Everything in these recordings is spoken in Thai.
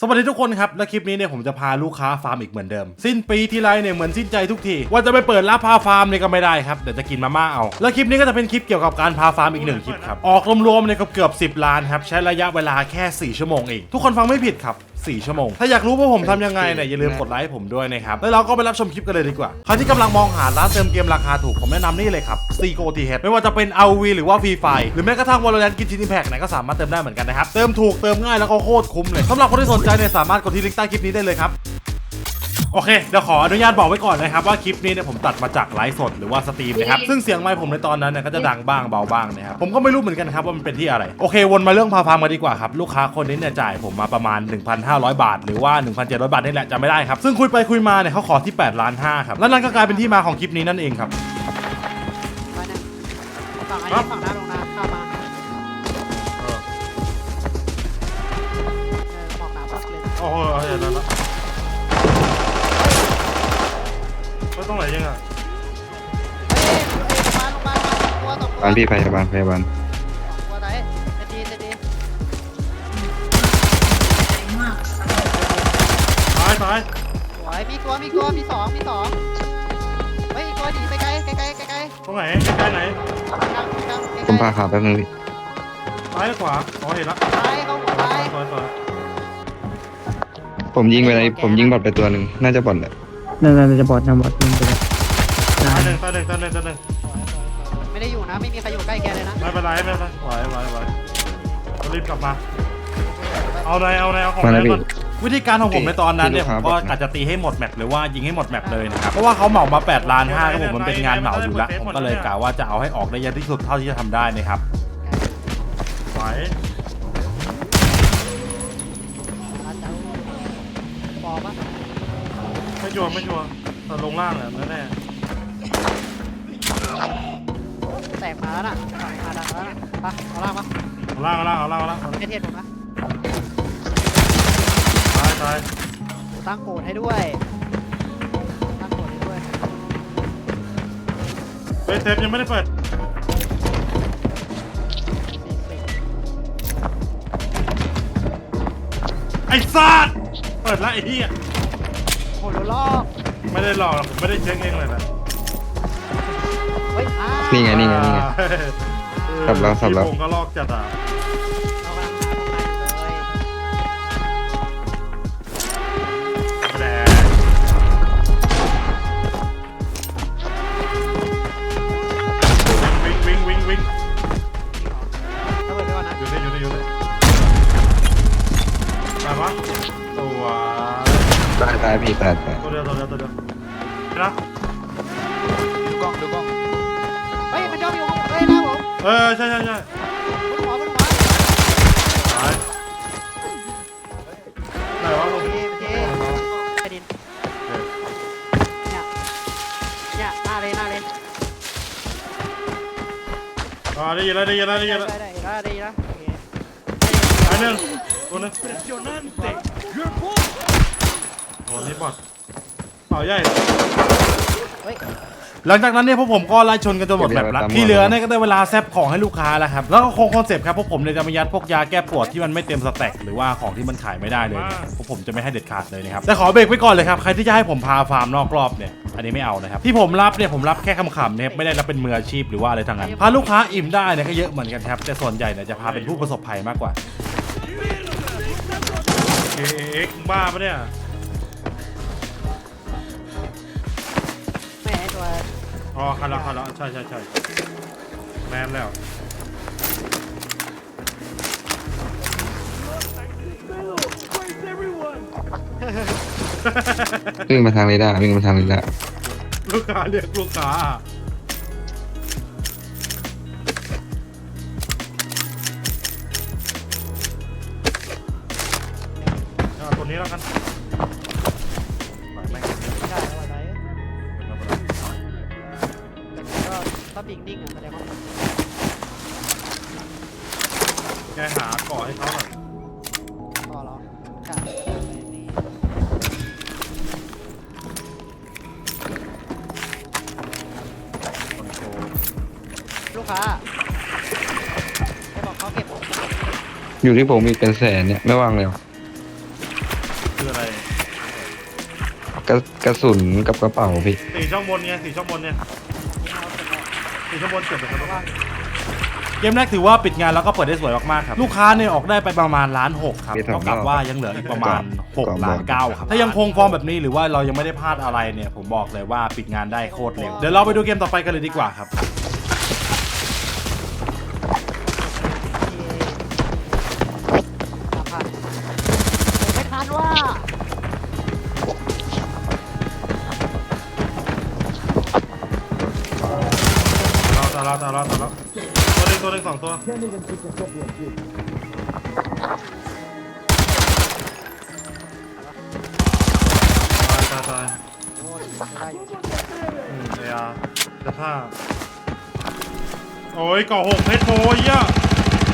สวัสดีทุกคนครับ และคลิปนี้เนี่ยผมจะพาลูกค้าฟาร์มอีกเหมือนเดิม สิ้นปีที่ไรเนี่ยเหมือนสิ้นใจทุกที ว่าจะไปเปิดรับพาฟาร์มเนี่ยก็ไม่ได้ครับเดี๋ยวจะกินมาม่าเอา และคลิปนี้ก็จะเป็นคลิปเกี่ยวกับการพาฟาร์มอีกหนึ่งคลิปครับ ออกรวมๆเนี่ยก็เกือบ10ล้านครับ ใช้ระยะเวลาแค่ 4 ชั่วโมงเอง ทุกคนฟังไม่ผิดครับ 4 ชั่วโมง ถ้าอยากรู้ว่าผมทำยังไงเนี่ยอย่าลืมกดไลค์ให้ผมด้วยนะครับ แล้วเราก็ไปรับชมคลิปกันเลยดีกว่า ใครที่กำลังมองหาร้านเติมเกมราคาถูก ผมแนะนำนี่เลยครับ c g o t h ไม่ว่าจะเป็น RV หรือว่า Free Fire หรือแม้กระทั่ง Valorant กินชินอิมแพกไหนก็สามารถเติมได้เหมือนกันนะครับ เติมถูก เติมง่ายแล้วก็โคตรคุ้มเลยสำหรับคนที่สนใจเนี่ยสามารถกดที่ลิงก์ใต้คลิปนี้ได้เลยครับ โอเคเดี๋ยวขออนุญาตบอกไว้ก่อนนะครับว่าคลิปนี้เนี่ยผมตัดมาจากไลฟ์สดหรือว่าสตรีมนะครับซึ่งเสียงไมค์ผมในตอนนั้นเนี่ยก็จะดังบ้างเบาบ้างนะครับผมก็ไม่รู้เหมือนกันครับว่ามันเป็นที่อะไรโอเควนมาเรื่องพาฟาร์มกันดีกว่าครับลูกค้าคนนี้เนี่ยจ่ายผมมาประมาณ 1,500 บาท หรือว่า 1,700 บาทนี่แหละจำไม่ได้ครับซึ่งคุยไปคุยมาเนี่ยเขาขอที่8ล้าน5ครับแล้วนั่นก็กลายเป็นที่มาของคลิปนี้นั่นเองครับมาเนี่ยฝั่งอันครันี้บฝั่งหน้าโรงนาข้ามมาเออมองหน้าพักเลยโอ้โหเดี๋ยวนะ ต้องไหนยังอะเฮ้ยลงมาลงมาลงมาตัวตกตัวบ้านพี่พยาบาลพยาบาลตัวไหนเซนดีเซนดีตายตายสวยมีตัวมีตัวมีสองมีสองเฮ้ยอีกตัวหนีไปไกลไกลไกลไกลไกลตรงไหนใกล้ๆไหนกลางกลางไกลผมพาขาแป๊บนึงพี่ซ้ายหรือขวาอ๋อเห็นละซ้ายเขาซ้ายสวยสวยผมยิงไปเลยผมยิงบอดไปตัวหนึ่งน่าจะบอดแหละ นั่นๆจะบอดนะบอดยิงไปแล้วตายหนึ่งตายหนึ่งตายหนึ่งตายหนึ่งไม่ได้อยู่นะ ไม่มีใครอยู่ใกล้แกเลยนะไม่เป็นไรไม่เป็นไรไหวไหวไหวรีบกลับมา เอาในเอาในเอาของมาในแล้วพี่ ก่อนวิธีการของผมในตอนนั้นเนี่ยพี่ผลูมกค้าก็บอกนะกะจะตีให้หมดแมปหรือว่ายิงให้หมดแมปเลยนะครับเพราะว่าเขาเหมามา8ล้าน5ครับผมมันเป็นงานเหมาอยู่แล้วผมก็เลยกะว่าจะเอาให้ออกได้เยอะที่สุดเท่าที่จะทำได้นะครับ ไหว ชัวร์ไม่ชัวร์แต่ลงล่างแหละแน่แตกมาแล้วน่ะมาดังแล้วน่ะไปเอาล่างมาๆเอาล่างเอาล่างเอาล่างเอาล่างเทศผมนะตายตายตั้งโกดให้ด้วย ตั้งโกดให้ด้วย เฮ้ยเซฟยังไม่ได้เปิดไอ้ซาดเปิดละไอ้เหี้ย โหโดนลอกไม่ได้หลอกหรอกผมไม่ได้เช็คเองเลยนะเฮ้ยอ้านี่ไงนี่ไงนี่ไง สับแล้วสับแล้ว พี่พงก็ลอกจัดอะ พี่ตายตายตัวเดียวตัวเดียวตัวเดียวนะเฮ้ยมันย่องอยู่เฮ้ยหน้าผมเออใช่ใช่ใช่บนหัวบนหัวตายไหนวะโอลงเคโอเคไปดินเนี่ยเนี่ยหน้าเลยหน้าเลยอ่าได้ยินแล้วได้ยินแล้วได้ยินแล้วได้ได้ได้ได้นะโอเค อันหนึ่งตัวหนึง โอ้นี่บอดเป่าใหญ่เฮ้ยหลังจากนั้นเนี่ยพวกผมก็ไล่ชนกันจนหมดแมปแล้วที่เหลือเนี่ยก็ได้เวลาแซบของให้ลูกค้าแล้วครับ แล้วก็คงคอนเซปต์ครับพวกผมเลยจะมายัดพวกยาแก้ปวดที่มันไม่เต็มสแต็กหรือว่าของที่มันขายไม่ได้เลยเนี่ยพวกผมจะไม่ให้เด็ดขาดเลยนะครับ แต่ขอเบรกไว้ก่อนเลยครับ ใครที่จะให้ผมพาฟาร์มนอกรอบเนี่ย อันนี้ไม่เอานะครับ ที่ผมรับเนี่ยผมรับแค่คำๆนะครับไม่ได้รับเป็นมืออาชีพหรือว่าอะไรทั้งนั้น พาลูกค้าอิ่มได้เนี่ยก็เยอะเหมือนกันครับ แต่ส่วนใหญ่เนี่ยจะพาเป็นผู้ประสบภัยมากกว่า เอ็กบ้าปะเนี่ย อ๋อคันละคันละใช่ใช่ใช่แมนแล้ววิ่งมาทางเรดาร์วิ่งมาทางเรดาร์ลูกค้าเรียกลูกค้าเอา แกหาเกาะให้เขาหน่อยพอแล้วใช่นี่คอนโทรลลูกค้าจะบอกเขาเก็บอยู่ที่ผมอีกเป็นแสนเนี่ยไม่ว่างเลยหรอคืออะไรกระกระสุนกับกระเป๋าพี่ สี่ช่องบนไงสี่ช่องบนเนี่ยสี่ช่องบนเก็บไปครับ เกมแรกถือว่าปิดงานแล้วก็เปิดได้สวยมากๆครับ ลูกค้าเนี่ยออกได้ไปประมาณล้านหกครับมีสองเท่ากับรอบว่ายังเหลืออีกประมาณกรอบ6ล้านเก้าครับ ถ้ายังคงฟอร์มแบบนี้หรือว่าเรายังไม่ได้พลาดอะไรเนี่ยผมบอกเลยว่าปิดงานได้โคตรเร็ว เดี๋ยวเราไปดูเกมต่อไปกันเลยดีกว่าครับ องตัวตายตายตายโอ้ยไม่ได้อยู่อืมเอียจะท่าโอ้ยก่อหกเพชรโพยอะ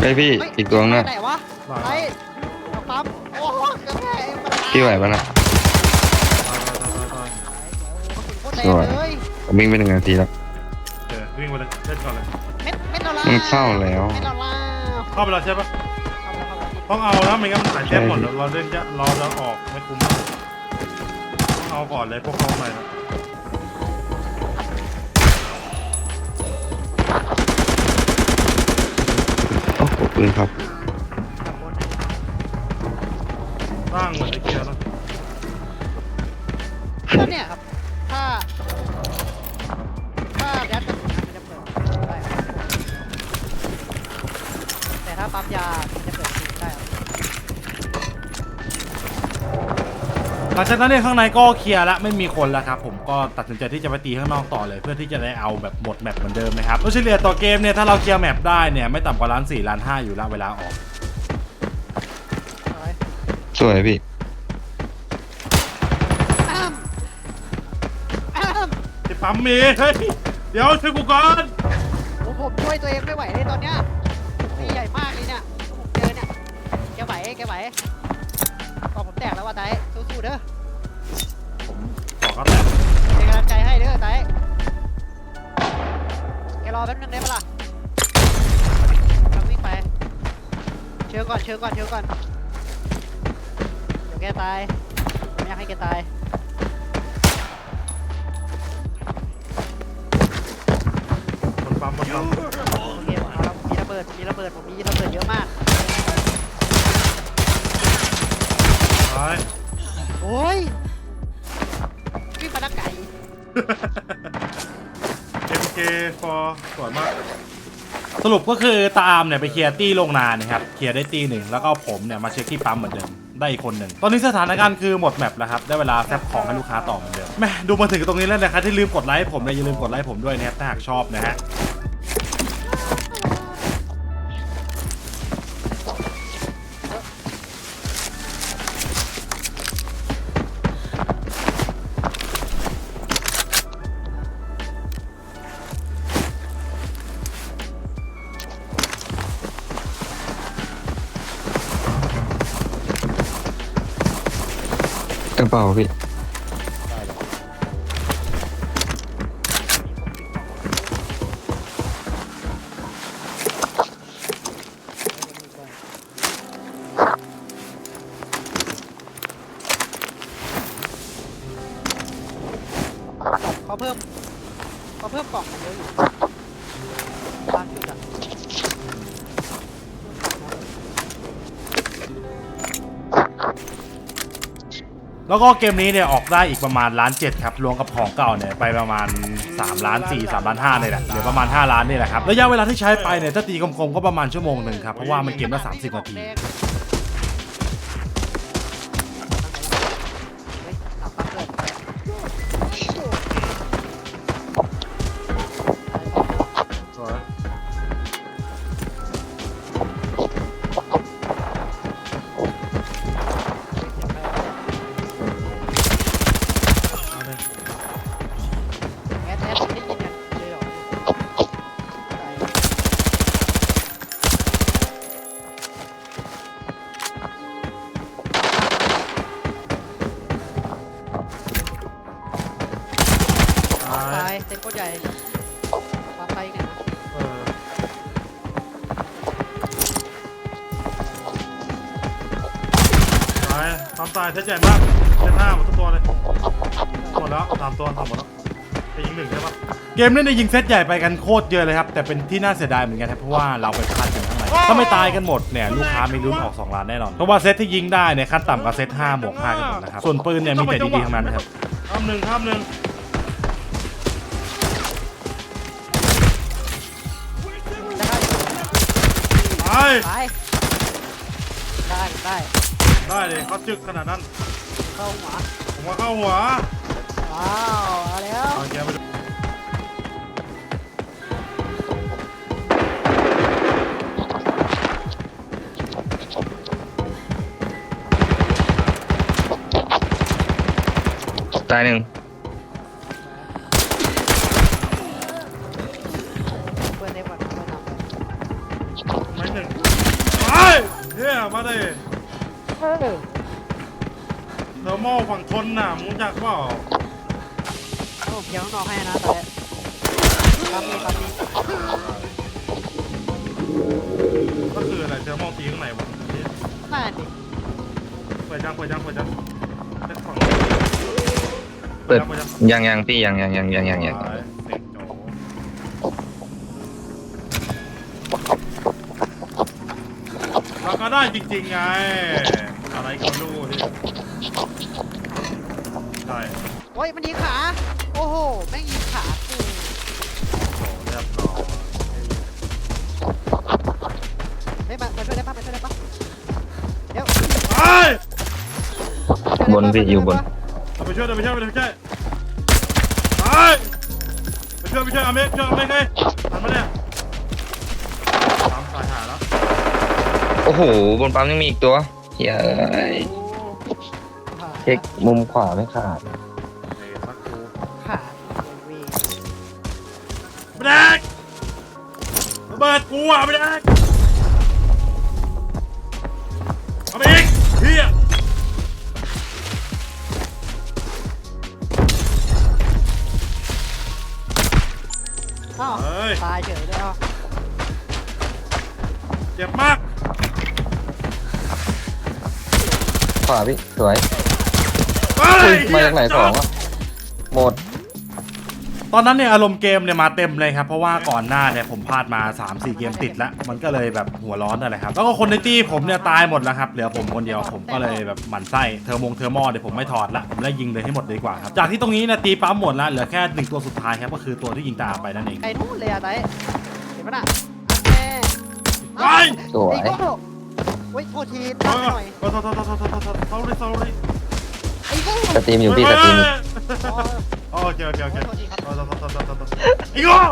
ไปพี่เฮ้ยอีกตัวนึงน่ะไหนวะหลังไปเอาปั๊มโอ้โหกระแทกมันตายพี่ไหวปะน่ะตายตายตายตายโอ้โหกระสุนโคตรแรงเลยผมวิ่งไปหนึ่งนาทีแล้วเดี๋ยววิ่งไปเลยเล่นก่อนเลยเม็ดเม็ดดอลลาร์มันเข้าแล้วเม็ดดอลลาร์เข้าไปแล้วใช่ปะเข้าแล้วเข้าแล้วต้องเอานะไม่งั้นมันหายเจ็บหมดใช่เดี๋ยวเราเล่นจะเราจะออกไม่คุ้มต้องเอาก่อนเลยพวกเขาใหม่นะโอ้โหปืนครับร่างเหมือนไอ้เกียร์แล้วแล้วเนี่ย หลังจากนั้นเนี่ยข้างในก็เคลียร์แล้วไม่มีคนแล้วครับผมก็ตัดสินใจที่จะไปตีข้างนอกต่อเลย เพื่อที่จะได้เอาแบบหมดแมปเหมือนเดิมนะครับโดยเฉลี่ยต่อเกมเนี่ยถ้าเราเคลียร์แมปได้เนี่ยไม่ต่ำกว่าล้านสี่ล้านห้าอยู่แล้วเวลาออกเอาไว้สวยพี่ อ้ามอ้ามที่ปั๊มมีเฮ้ยเดี๋ยวช่วยกูก่อนโอ้ผมช่วยตัวเองไม่ไหวเลยตอนเนี้ยนี่ใหญ่มากเลยเนี่ยผมเจอเนี่ยแกไหวแกไหวตอนผมแตกแล้วว่าไต้ สู้ๆเด้อผมต่อก็แตกเป็นกำลังใจให้เด้อไต้แกรอแป๊บนึงได้ปะล่ะกำลังวิ่งไป เชิญก่อนเชิญก่อนเชิญก่อน เดี๋ยวแกตายผมไม่อยากให้แกตายมันปั๊มมันปั๊มโอเคผมเอาแล้วผมมีระเบิดผมมีระเบิดผมมีระเบิดเยอะมาก อสวยมากสรุปก็คือตาอามเนี่ยไปเคลียร์ตี้โรงนานะครับเคลียร์ได้ตี้หนึ่งแล้วก็ผมเนี่ยมาเช็คที่ปั๊มเหมือนเดิมได้อีกคนหนึ่งตอนนี้สถานการณ์คือหมดแมปแล้วครับได้เวลาแซบของให้ลูกค้าต่อเหมือนเดิมแม่ดูมาถึงตรงนี้แล้วนะครับที่ลืมกดไลค์ผมเนี่ยอย่าลืมกดไลค์ผมด้วยนะครับถ้าหากชอบนะฮะ เป๋าพี่เขาเพิ่มเขาเพิ่มกล่องเยอะอยู่ แล้วก็เกมนี้เนี่ยออกได้อีกประมาณล้านเจ็ดครับรวมกับของเก่าเนี่ยไปประมาณ3ล้าน4 3ล้าน5เลยแหละเหลือประมาณ 5 ล้านนี่แหละครับระยะเวลาที่ใช้ไปเนี่ยถ้าตีกลมๆก็ประมาณชั่วโมงหนึ่งครับเพราะว่ามันเกมละ30นาที ตายปั๊มามตายเซตใหญ่มากเซตห้าหมดทุกตัวเลยหมดแล้วสามตัวทำหมดแล้วไปยิงหนึ่งใช่ปะเกมนี้เนี่ยยิงเซตใหญ่ไปกันโคตรเยอะเลยครับแต่เป็นที่น่าเสียดายเหมือนกันครับเพราะว่าเราไปพลาดกันข้างในถ้าไม่ตายกันหมดเนี่ยลูกค้ามีลุ้นออกสองล้านแน่นอนเพราะว่าเซตที่ยิงได้เนี่ยขั้นต่ำกว่าเซตห้าบวกห้ากันหมดนะครับส่วนปืนเนี่ยมีแต่ดีๆทั้งนั้นครับทำหนึ่งทำหนึ่งไปไปได้ได้ ได้เลยเขาจึกขนาดนั้น เข้าหัวผมว่าเข้าหัวว้าวเอาแล้วเอาแกไปดูตายหนึ่งเปิดเน็ตก่อนเปิดนำเลยไม่หนึ่งไปเฮียมาเลยเออเทอร์โมฝั่งทนน่ะมึงจักเปล่าเอาผมเดี๋ยวข้างนอกให้นะตอนนี้รับนี้รับนี้ก็คืออะไรเทอร์โมตีข้างในวะเหี้ยน่าดิเปิดยังเปิดยังเปิดยังเปิดฝั่งเปิดยังเปิดยังยังพี่ยังยังยังยังยังยังเด็กโจเราก็ได้จริงๆไง อะไรก็ไม่รู้ที่ใช่โอ้ยมันยิงขา โอ้โห แม่งยิงขากูโอ้เรียบร้อยไม่มามาช่วยได้ปะมาช่วยได้ปะเดี๋ยวไอ้บนพี่อยู่บน เอาไปช่วยเอาไปช่วยเอาไปช่วยไปไปช่วยไปช่วยอเมกช่วยอเมกไงทันปะเนี่ยตามสายหาแล้ว โอ้โห บนปั๊มยังมีอีกตัว เฮ้ยขาเช็คมุมขวาไม่ขาดเฮ้ยสักครูขาวีไม่แดกระเบิดกูอะไม่แดกเอาไปอีกเฮียอ้าวเฮ้ยตายเฉยเลย ขวาพี่สวยเฮ้เฮ้ยยมาจากไหนสองอะหมดตอนนั้นเนี่ยอารมณ์เกมเนี่ยมาเต็มเลยครับ เพราะว่าก่อนหน้าเนี่ยผมพลาดมา 3-4 เกมติดแล้วมันก็เลยแบบหัวร้อนอะไรครับ แล้วก็คนในตี้ผมเนี่ยตายหมดแล้วครับเหลือผมคนเดียวผมก็เลยแบบหมั่นไส้เทอร์โมงเทอร์โมเนี่ยผมไม่ถอดละผมไล่ยิงเลยให้หมดดีกว่าครับจากที่ตรงนี้เนี่ยตีปั๊มหมดแล้วเหลือแค่หนึ่งตัวสุดท้ายครับก็คือตัวที่ยิงตามไปนั่นเองไอ้นู่นเลยอะไตเห็นปะน่ะแม่ไปสวยไอ้โง่ เฮ้ยโทษทีเอตั้งอหน่อยโทษโทษโทษโทษโทษโทษโทษ sorry sorry ไอ้โง่สตรีมอยู่พี่สตรีมอยู่อ๋อโอเคโอเคโอเคโทษทีครับโทษโทษโทษโทษโทษโทษอีกอะ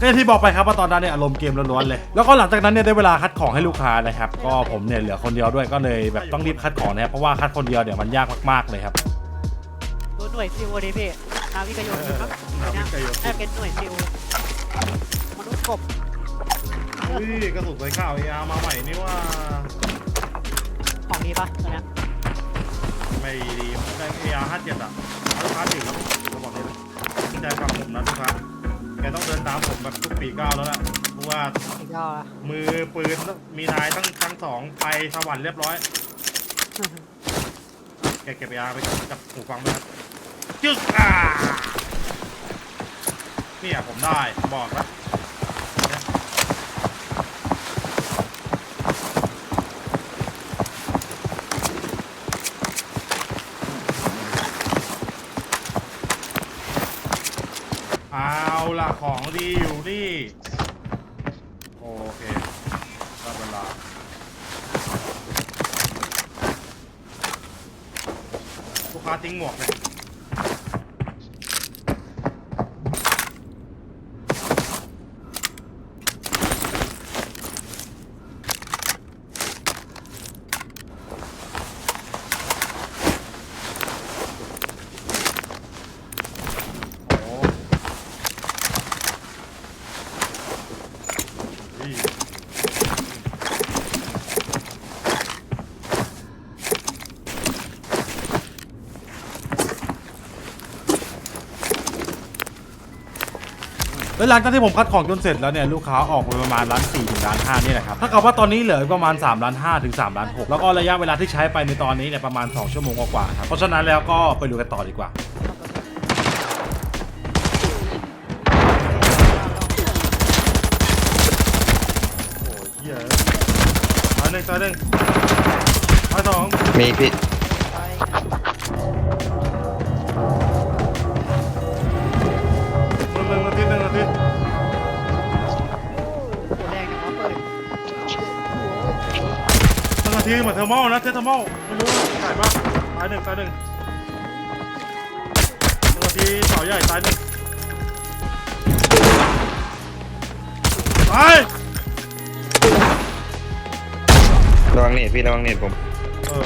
ก็อย่างที่บอกไปครับว่าตอนนั้นเนี่ยอารมณ์เกมล้วนๆเลย แล้วก็หลังจากนั้นเนี่ยได้เวลาคัดของให้ลูกค้านะครับ ก็ผมเนี่ยเหลือคนเดียวด้วยก็เลยแบบต้องรีบคัดของนะครับเพราะว่าคัดคนเดียวเนี่ยมันยากมากๆเลยครับ ดูหน่วยซิลดิพี่นาวิกโยธินครับนาวิกโยธิน น่าเป็นหน่วยซิลมนุษย์กบ อุ้ยกระสุนใส่ข้าวเออามาใหม่นี่ว่าของดีปะตัวเนี้ยไม่ดีได้เออาห้าเจ็ดอะลูกค้าถึงแล้วเขาบอกนี่เลยใจฟังผมนะลูกค้าแกต้องเดินตามผมแบบทุกปีก้าวแล้วล่ะเพราะว่าสุดยอดละมือปืนมีนายทั้งทั้งสองไปสวรรค์เรียบร้อย แกเก็บยาไปกับหูฟังไหมครับจึ๊กอ่าเนี่ยผมได้บอกแล้วเนี่ยเอาล่ะ ของดีอยู่นี่ โอเคได้เวลาลูกค้าทิ้งหมวกเลย หลังจากที่ผมคัดของจนเสร็จแล้วเนี่ยลูกค้าออกไปประมาณล้านสี่ถึงล้านห้านี่แหละครับถ้ากับว่าตอนนี้เหลือประมาณ3ล้านห้าถึง3ล้านหกแล้วก็ระยะเวลาที่ใช้ไปในตอนนี้เนี่ยประมาณ 2 ชั่วโมงกว่าๆครับเพราะฉะนั้นแล้วก็ไปดูกันต่อดีกว่าโอ้ยเหี้ยตายหนึ่งตายหนึ่งตายสองมีพี่ นึ่งนาทีเหมือนเทอร์โมนะเทอร์โมไม่รู้ถ่ายปะตายหนึ่งตายหนึ่งหนึ่งนาทีเสาใหญ่ตายหนึ่งตายระวังเน็ตพี่ระวังเน็ตผมเออ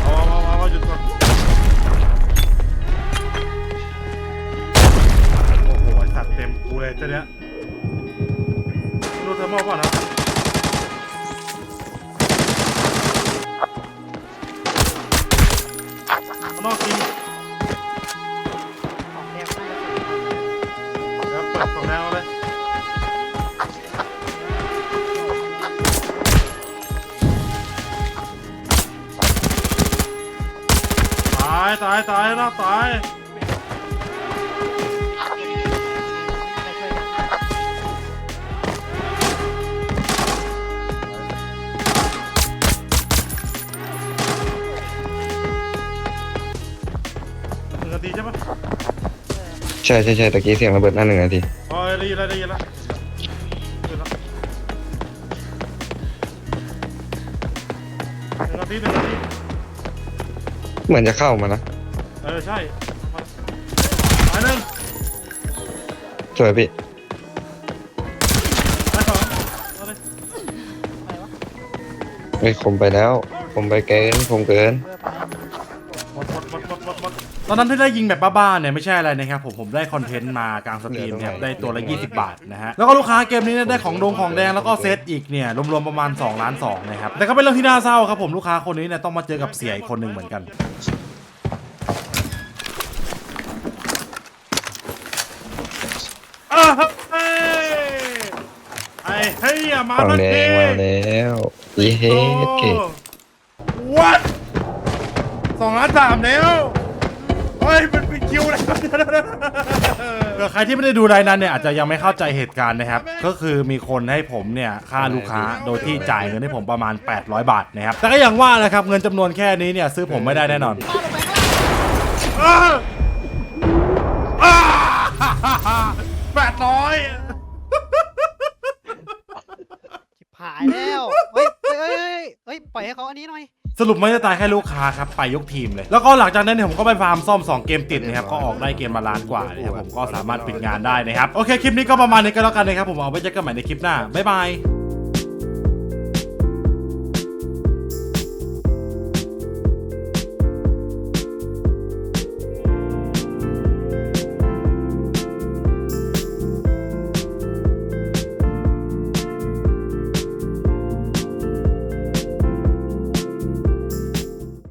เอาเอาเอาเอาหยุดก่อนโอ้โหไอ้สัตว์เต็มกูเลยเจ้าเนี้ยไม่รู้เทอร์โมก่อนนะ ตายตายตายนะตายไปช่วยกันหนึ่งนาทีใช่ปะใช่ใช่ใช่ตะกี้เสียงระเบิดหน้าหนึ่งนาที อ๋อได้ยินแล้วได้ยินแล้ว เหมือนจะเข้ามานะเออใช่มาตายหนึ่งสวยพี่ตายสองเอาเลย อะไรวะไม่คมไปแล้วคมไปเกินคมเกิน เพื่อ อนนั้นที่ได้ยิงแบบบ้าๆเนี่ยไม่ใช่อะไรนะครับผมผมได้คอนเทนต์มากลางสตรีมเนี่ยได้ตัวละ 20 บาทนะฮะแล้วก็ลูกค้าเกมนี้เนี่ยได้ของดงของแดงแล้วก็เซตอีกเนี่ยรวมๆประมาณ2ล้าน2นะครับแต่ก็เป็นเรื่องที่น่าเศร้าครับผมลูกค้าคนนี้เนี่ยต้องมาเจอกับเสียอีกคนหนึ่งเหมือนกันอ้าวเฮ้ยไอ้เฮียมาฝั่งทันแดทีงมาแล้วยีเฮดเกตวัดสองล้านสามแล้วเฮ้ยมัน เป็นคิวแล้วเผื่อใครที่ไม่ได้ดูรายนั้นเนี่ยอาจจะยังไม่เข้าใจเหตุการณ์นะครับ ก็คือมีคนให้ผมเนี่ยค่าลูกค้าโดยที่จ่ายเงินให้ผมประมาณ 800 บาทนะครับ แต่ก็อย่างว่าแหละครับ เงินจำนวนแค่นี้เนี่ยซื้อผมไม่ได้แน่นอน แปดร้อยชิบหายแล้วเฮ้ยเฮ้ยเฮ้ยเฮ้ยเฮ้ย ปล่อยให้เขาอันนี้หน่อย สรุปไม่ได้ตายแค่ลูกค้าครับไปยกทีมเลย แล้วก็หลังจากนั้นเนี่ยผมก็ไปฟาร์มซ่อม 2 เกมติดนะครับก็ออกได้เกมมาล้านกว่านะครับผมก็สามารถปิดงานได้นะครับโอเคคลิปนี้ก็ประมาณนี้ก็แล้วกันนะครับผมเอาไว้เจอกันใหม่ในคลิปหน้าบ๊ายบาย